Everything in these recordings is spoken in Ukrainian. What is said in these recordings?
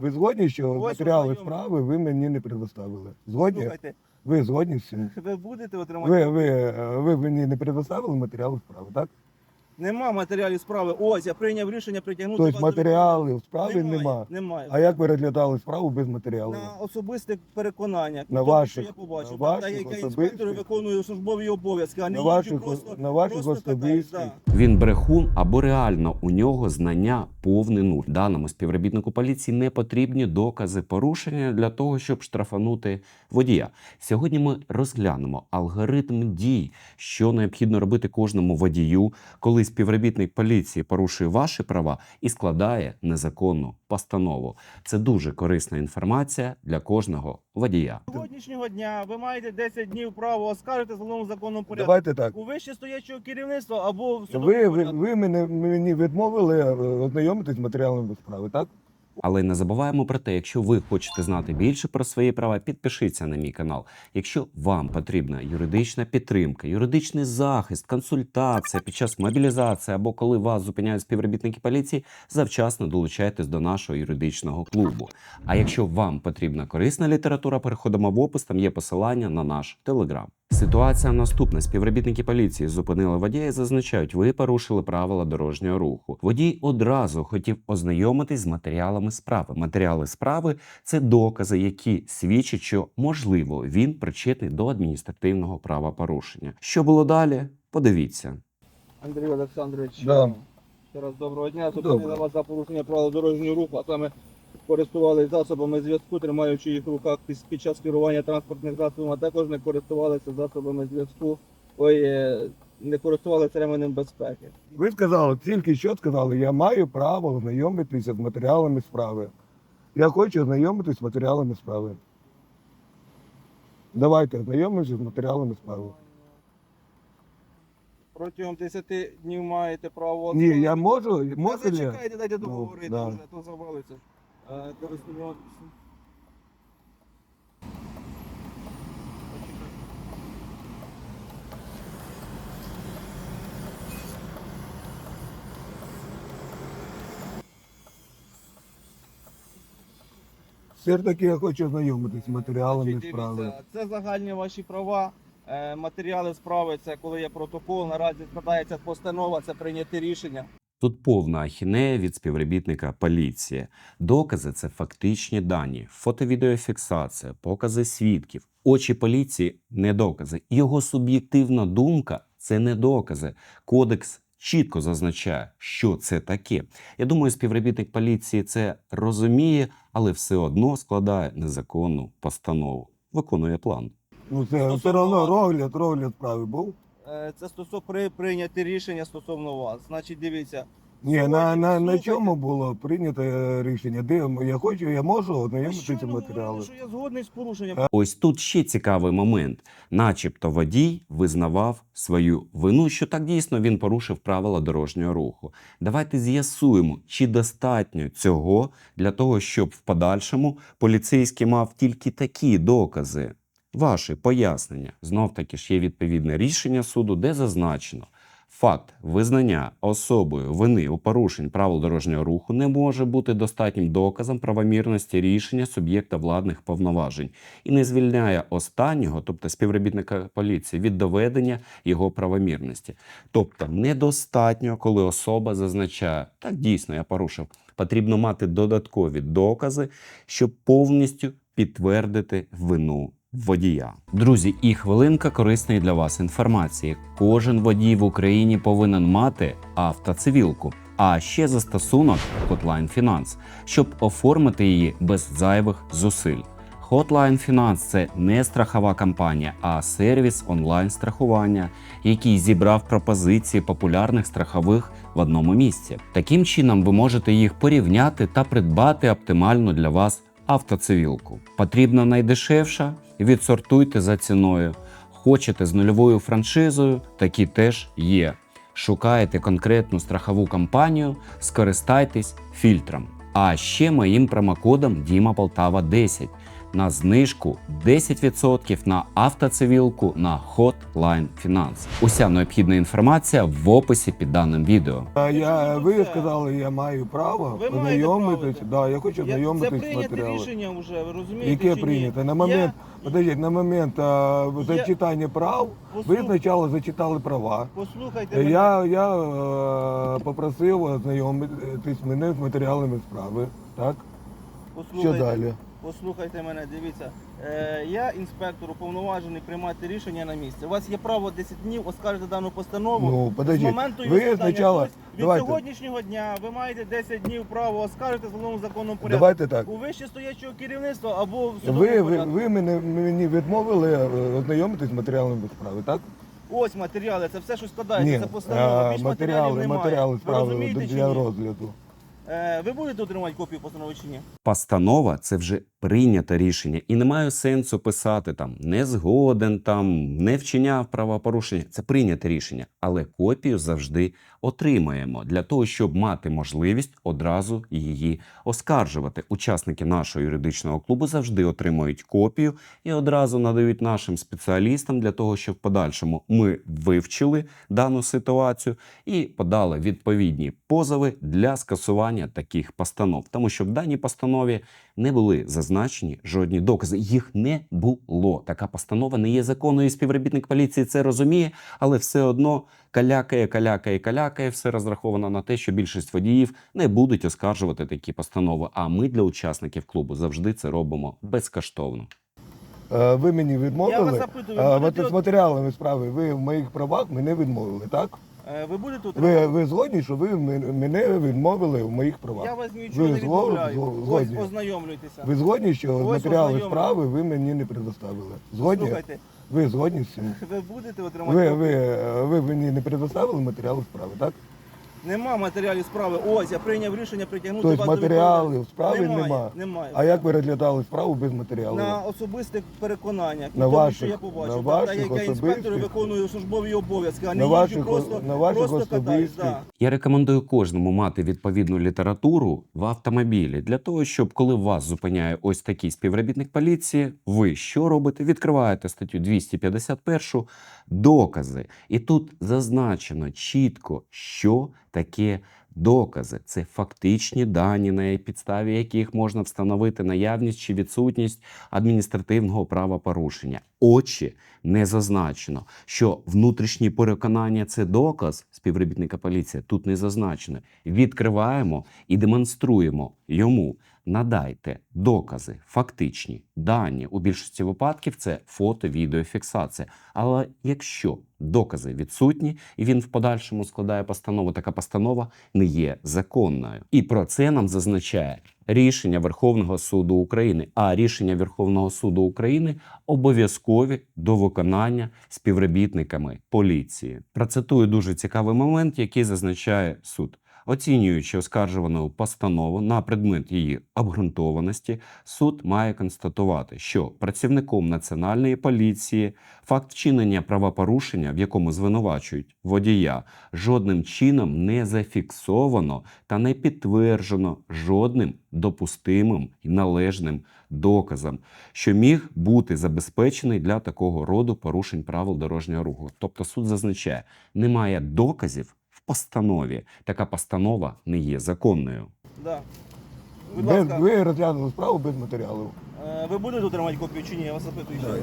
Ви згодні, що Ось матеріали ознайомлення. справи ви мені не предоставили? Згодні? Слухайте, Ви згодні з цим? ви будете отримати. Ви, ви, е, ви мені не предоставили матеріали справи, так? Нема матеріалів справи. Ось я прийняв рішення притягнути. Тобто вас до матеріалів справи Немає, нема. Немає. А як ви розглядали справу без матеріалів? На особисте переконання. На Тобто, ваших- що я побачив. на Так, ваших як я особистих- інспектор виконую службові обов'язки, а не На їжджу ваших, просто, на ваших просто катаюсь, особистих. да. Він брехун або реально у нього знання повний нуль. Даному співробітнику поліції не потрібні докази порушення для того, щоб штрафанути водія. Сьогодні ми розглянемо алгоритм дій, що необхідно робити кожному водію, коли співробітник поліції порушує ваші права і складає незаконну постанову. Це дуже корисна інформація для кожного водія. Сьогоднішнього дня ви маєте 10 днів право оскаржити головному законному порядку. Давайте так. У вище стоячого керівництва або в Ви, судовому ви, порядку. ви мене, мені відмовили е, ознайомитись з матеріалами справи, так? Але не забуваємо про те, якщо ви хочете знати більше про свої права, підпишіться на мій канал. Якщо вам потрібна юридична підтримка, юридичний захист, консультація під час мобілізації або коли вас зупиняють співробітники поліції, завчасно долучайтесь до нашого юридичного клубу. А якщо вам потрібна корисна література, переходимо в опис, там є посилання на наш телеграм. Ситуація наступна: співробітники поліції зупинили водія і зазначають, ви порушили правила дорожнього руху. Водій одразу хотів ознайомитись з матеріалами справи. Матеріали справи це докази, які свідчать, що можливо він причетний до адміністративного правопорушення. Що було далі? Подивіться. Андрій Олександрович, Да. ще раз доброго дня. Добре. Зупинила вас за порушення правил дорожнього руху, а саме користувалися засобами зв'язку, тримаючи їх в руках під, час керування транспортним засобом, а також не користувалися засобами зв'язку, ой, е, не користувалися ременем безпеки. Ви сказали, тільки що сказали, я маю право ознайомитися з матеріалами справи. Я хочу ознайомитися з матеріалами справи. Давайте ознайомимося з матеріалами справи. Протягом 10 днів маєте право. Ні, я можу, можу Та ли? зачекайте, дайте Ну, да. вже то завалиться. Користуватися. Все ж таки я хочу ознайомитися з матеріалами Значить, справи. дивіться, Це загальні ваші права. Е, Матеріали справи це коли є протокол. Наразі складається постанова, це прийняти рішення. Тут повна ахінея від співробітника поліції. Докази це фактичні дані, фото-відеофіксація, покази свідків. Очі поліції не докази. Його суб'єктивна думка це не докази. Кодекс чітко зазначає, що це таке. Я думаю, співробітник поліції це розуміє, але все одно складає незаконну постанову. Виконує план. Ну це все одно вас. розгляд, розгляд справи був. Е, Це стосовно при прийняти рішення стосовно вас. Значить, дивіться, Ні, на, на, на слухайте. чому було прийнято е, рішення? Де я хочу, я можу ви ознайомитися з щойно говорили, матеріалом. що я згодний з порушенням. Ось тут ще цікавий момент. Начебто водій визнавав свою вину, що так дійсно він порушив правила дорожнього руху. Давайте з'ясуємо, чи достатньо цього для того, щоб в подальшому поліцейський мав тільки такі докази. Ваші пояснення. Знов таки ж є відповідне рішення суду, де зазначено. Факт визнання особою вини у порушень правил дорожнього руху не може бути достатнім доказом правомірності рішення суб'єкта владних повноважень і не звільняє останнього, тобто співробітника поліції, від доведення його правомірності. Тобто недостатньо, коли особа зазначає, так дійсно я порушив. Потрібно мати додаткові докази, щоб повністю підтвердити вину водія. Друзі, і хвилинка корисної для вас інформації. Кожен водій в Україні повинен мати автоцивілку, а ще застосунок Hotline Finance, щоб оформити її без зайвих зусиль. Hotline Finance – це не страхова компанія, а сервіс онлайн страхування, який зібрав пропозиції популярних страхових в одному місці. Таким чином, ви можете їх порівняти та придбати оптимальну для вас автоцивілку. Потрібна найдешевша? Відсортуйте за ціною. Хочете з нульовою франшизою? Такі теж є. Шукаєте конкретну страхову компанію, скористайтесь фільтром. А ще моїм промокодом Діма Полтава 10. На знижку 10% на автоцивілку на Hotline Finance. Уся необхідна інформація в описі під даним відео. Я, ви сказали, я маю право Ви маєте познайомитись. право, Да, я хочу Я- Це ознайомитись з прийняте матеріалом. рішення вже, ви розумієте? Яке чи ні? прийнято? На момент, подождіть, на момент а, Я- зачитання прав, ви Послух- спочатку зачитали права. Послухайте мене. Я, я е, попросив ознайомитись мене з матеріалами справи. Так? Що Послухайте, далі? Послухайте мене, дивіться. Е, я інспектор уповноважений приймати рішення на місці. У вас є право 10 днів оскаржити дану постанову. Ну, З моменту її ви складання. спочатку, Тобто від давайте. сьогоднішнього дня ви маєте 10 днів право оскаржити в головному законному порядку. Давайте так. У вище стоячого керівництва або в судовому Ви, ви, порядку. ви мене, мені відмовили е, ознайомитись з матеріалами справи, так? Ось матеріали, це все, що складається. Ні, це постанова. е, Більш матеріалів матеріали, немає. матеріали Ви справи розумієте чи для ні? розгляду. Е, ви будете отримати копію постанови чи ні? Постанова це вже прийняте рішення, і немає сенсу писати там не згоден, там не вчиняв правопорушення. Це прийняте рішення, але копію завжди отримаємо для того, щоб мати можливість одразу її оскаржувати. Учасники нашого юридичного клубу завжди отримують копію і одразу надають нашим спеціалістам для того, щоб в подальшому ми вивчили дану ситуацію і подали відповідні позови для скасування таких постанов, тому що в даній постанові не були зазначені жодні докази. Їх не було. Така постанова не є законною. Співробітник поліції це розуміє, але все одно калякає, калякає, калякає. Все розраховано на те, що більшість водіїв не будуть оскаржувати такі постанови. А ми для учасників клубу завжди це робимо безкоштовно. Е, Ви мені Я вас відмовили. запитую, А, ви от будете, з матеріалами справи ви в моїх правах мене відмовили, так? Е, ви будете отримати? Ви, ви згодні, що ви мен- мене відмовили в моїх правах? Я вас нічого Ви не зго- відмовляю. зго- Ось згодні? ознайомлюйтеся. Ви згодні, що Ось матеріали ознайомлю. справи ви мені не предоставили? Згодні? Слухайте, Ви згодні з цим? ви будете отримати Ви, ви, ви мені не предоставили матеріали справи, так? Нема матеріалів справи. Ось я прийняв рішення притягнути Тобто вас до матеріалів відповідальності. справи немає, нема? Немає. А як ви розглядали справу без матеріалів? На особистих переконаннях. На тому, ваших- що я побачив. на Так, ваших так як я інспектор особистих- виконую службові обов'язки, а не На їжджу ваших- просто, на ваших просто катаюсь. особистих- Да. Я рекомендую кожному мати відповідну літературу в автомобілі для того, щоб коли вас зупиняє ось такий співробітник поліції, ви що робите? Відкриваєте статтю 251 докази. І тут зазначено чітко, що таке. Докази це фактичні дані, на підставі яких можна встановити наявність чи відсутність адміністративного правопорушення. Очі не зазначено, що внутрішні переконання це доказ співробітника поліції. Тут не зазначено. Відкриваємо і демонструємо йому. Надайте докази, фактичні дані. У більшості випадків це фото, відеофіксація. Але якщо докази відсутні, і він в подальшому складає постанову, така постанова не є законною. І про це нам зазначає рішення Верховного суду України. А рішення Верховного суду України обов'язкові до виконання співробітниками поліції. Процитую дуже цікавий момент, який зазначає суд. Оцінюючи оскаржувану постанову на предмет її обґрунтованості, суд має констатувати, що працівником національної поліції факт вчинення правопорушення, в якому звинувачують водія, жодним чином не зафіксовано та не підтверджено жодним допустимим і належним доказом, що міг бути забезпечений для такого роду порушень правил дорожнього руху. Тобто суд зазначає, немає доказів постанові. Така постанова не є законною. Да. Будь Без, ласка, ви розглянули справу без матеріалів. е, ви будете отримати копію чи ні? Я вас запитую. ще раз.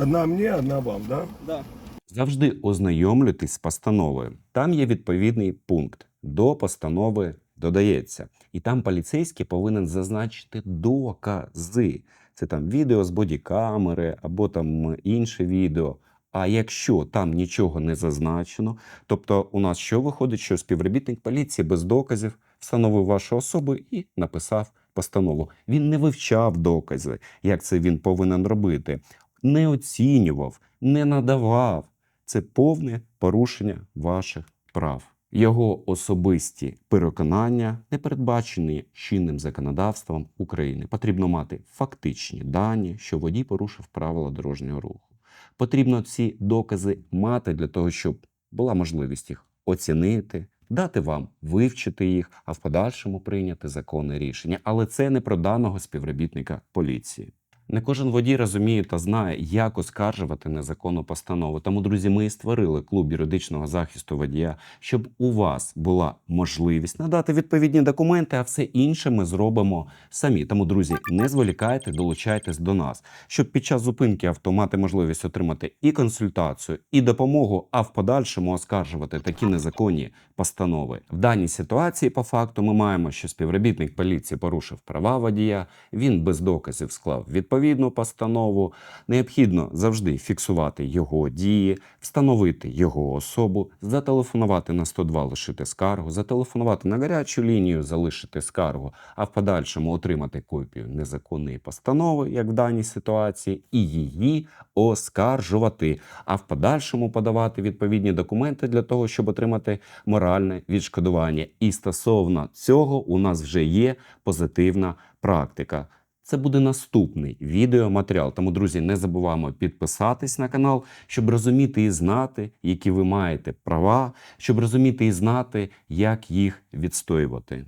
Одна мені, одна вам, так? Да. Завжди ознайомлюйтесь з постановою. Там є відповідний пункт. До постанови додається. І там поліцейський повинен зазначити докази. Це там відео з бодікамери або там інше відео. А якщо там нічого не зазначено, тобто у нас що виходить, що співробітник поліції без доказів встановив вашу особу і написав постанову. Він не вивчав докази, як це він повинен робити, не оцінював, не надавав. Це повне порушення ваших прав. Його особисті переконання не передбачені чинним законодавством України. Потрібно мати фактичні дані, що водій порушив правила дорожнього руху. Потрібно ці докази мати для того, щоб була можливість їх оцінити, дати вам вивчити їх, а в подальшому прийняти законне рішення. Але це не про даного співробітника поліції. Не кожен водій розуміє та знає, як оскаржувати незаконну постанову. Тому, друзі, ми і створили клуб юридичного захисту водія, щоб у вас була можливість надати відповідні документи, а все інше ми зробимо самі. Тому, друзі, не зволікайте, долучайтесь до нас, щоб під час зупинки авто мати можливість отримати і консультацію, і допомогу, а в подальшому оскаржувати такі незаконні постанови. В даній ситуації, по факту, ми маємо, що співробітник поліції порушив права водія, він без доказів склав відповідну постанову. Необхідно завжди фіксувати його дії, встановити його особу, зателефонувати на 102, лишити скаргу, зателефонувати на гарячу лінію, залишити скаргу, а в подальшому отримати копію незаконної постанови, як в даній ситуації, і її оскаржувати, а в подальшому подавати відповідні документи для того, щоб отримати моральне відшкодування. І стосовно цього у нас вже є позитивна практика. Це буде наступний відеоматеріал. Тому, друзі, не забуваємо підписатись на канал, щоб розуміти і знати, які ви маєте права, щоб розуміти і знати, як їх відстоювати.